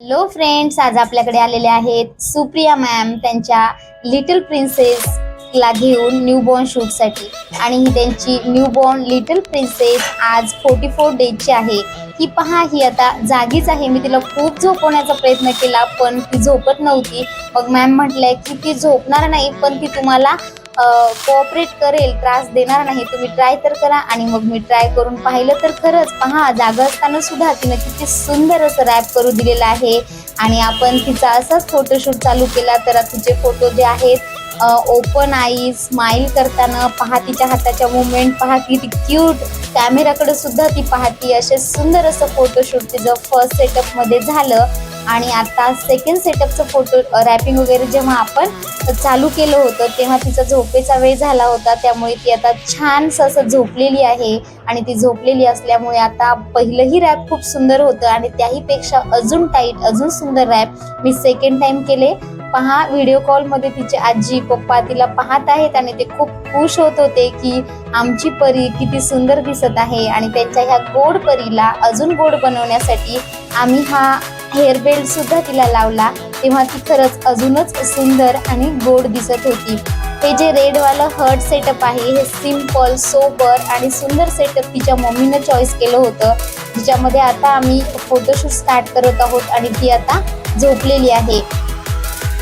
Hello friends आज आपल्याकडे आलेले आहेत सुप्रिया मॅम त्यांच्या लिटल प्रिन्सेस ला घेऊन न्यूबॉर्न शूटसाठी आणि ही त्यांची न्यूबॉर्न लिटल प्रिन्सेस आज फोर्टी फोर डेजची आहे. ही पहा ही आता जागीच आहे. मी तिला खूप झोपवण्याचा प्रयत्न केला पण ती झोपत नव्हती. मग मॅम म्हटलंय की ती झोपणार नाही पण ती तुम्हाला कोऑपरेट करेल त्रास देणार नाही. तुम्ही ट्राय तर करा आणि मग मी ट्राय करून पाहिलं तर खरंच पहा जागा असताना सुद्धा तिनं किती सुंदर असं रॅप करू दिलेलं आहे. आणि आपण तिचा असाच फोटोशूट चालू केला तर तिचे फोटो जे आहेत ओपन आई स्माइल करताना पहा तिच्या हाताच्या मुवमेंट पहा किती क्यूट कॅमेराकडे सुद्धा ती पाहती. असे सुंदर असं फोटोशूट तिचं फर्स्ट सेटअपमध्ये झालं. आणि आता सेकंड सेटअपचं फोटो रॅपिंग वगैरे जेव्हा आपण चालू केलं होतं तेव्हा तिचा झोपेचा वेळ झाला होता. त्यामुळे ती आता छानसं असं झोपलेली आहे. आणि ती झोपलेली असल्यामुळे आता पहिलंही रॅप खूप सुंदर होतं. आणि त्याहीपेक्षा अजून टाईट अजून सुंदर रॅप मी सेकंड टाईम केले. पहा व्हिडिओ कॉलमध्ये तिचे आजी पप्पा तिला पाहत आहेत आणि ते खूप खुश होत होते की आमची परी किती सुंदर दिसत आहे आणि त्यांच्या ह्या गोड परीला अजून गोड बनवण्यासाठी आम्ही हा हेअर बेल्ट सुद्धा तिला लावला. तेव्हा ती खरंच अजूनच सुंदर आणि गोड दिसत होती. हे जे रेडवालं हर्ट सेटअप आहे हे सिंपल सोबर आणि सुंदर सेटअप तिच्या मम्मीनं चॉईस केलं होतं. जिच्यामध्ये आता आम्ही फोटोशूट स्टार्ट करत आहोत आणि ती आता झोपलेली आहे.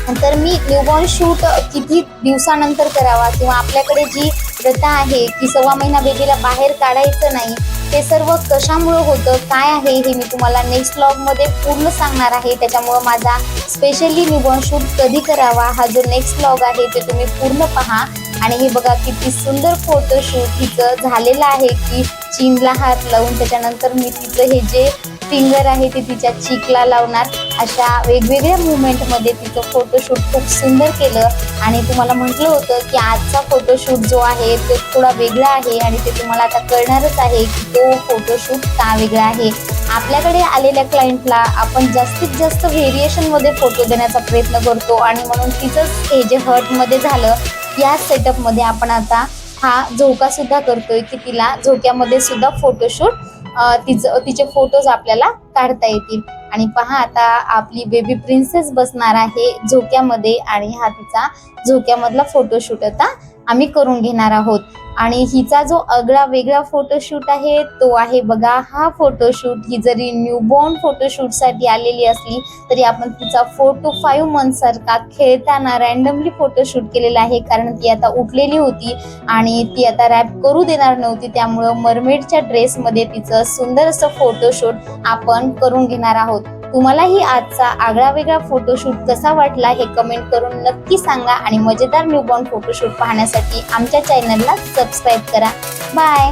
तर मी न्यूबॉर्न शूट किती दिवसानंतर करावा किंवा आपल्याकडे जी प्रथा आहे की सव्वा महिना बेबीला बाहेर काढायचं नाही ते सर्व कशामुळं होतं काय आहे हे मी तुम्हाला नेक्स्ट ब्लॉगमध्ये पूर्ण सांगणार आहे. त्याच्यामुळं माझा स्पेशली न्यूबॉर्न शूट कधी करावा हा जो नेक्स्ट ब्लॉग आहे ते तुम्ही पूर्ण पहा. आणि हे बघा किती सुंदर फोटोशूट तिचं झालेलं आहे की चीनला हात लावून त्याच्यानंतर मी तिचं हे जे फिंगर आहे ते तिच्या चिकला लावणार. अशा वेगवेगळ्या मुवमेंटमध्ये तिचं फोटोशूट खूप सुंदर केलं. आणि तुम्हाला म्हटलं होतं की आजचा फोटोशूट जो आहे तो थोडा वेगळा आहे आणि ते तुम्हाला आता कळणारच आहे की तो फोटोशूट का वेगळा आहे. आपल्याकडे आलेल्या क्लायंटला आपण जास्तीत जास्त व्हेरिएशनमध्ये फोटो देण्याचा प्रयत्न करतो आणि म्हणून तिचंच हे जे हर्टमध्ये झालं या सेटअपमध्ये आपण आता हा झोका सुद्धा करतोय की तिला झोक्यामध्ये सुद्धा फोटोशूट तिचं तिचे फोटोज आपल्याला काढता येतील. आणि पहा आता आपली बेबी प्रिन्सेस बसणार आहे झोक्यामध्ये आणि हा तिचा झोक्यामधला फोटोशूट आता आम्ही करून घेणार आहोत. आणि हिचा जो आगळा वेगळा फोटोशूट आहे तो आहे बघा हा फोटोशूट ही जरी न्यूबॉर्न फोटोशूटसाठी आलेली असली तरी आपण तिचा फोर टू फाईव्ह मंथसारखा खेळताना रॅन्डमली फोटोशूट केलेला आहे. कारण ती आता उठलेली होती आणि ती आता रॅप करू देणार नव्हती. त्यामुळं मरमेडच्या ड्रेसमध्ये तिचं सुंदर असं फोटोशूट आपण करून घेणार आहोत. तुम्हालाही आजचा आगळा वेगळा फोटोशूट कसा वाटला हे कमेंट करून नक्की सांगा आणि मजेदार न्यूबॉर्न फोटोशूट पाहण्यासाठी आमच्या चॅनलला सबस्क्राईब करा. बाय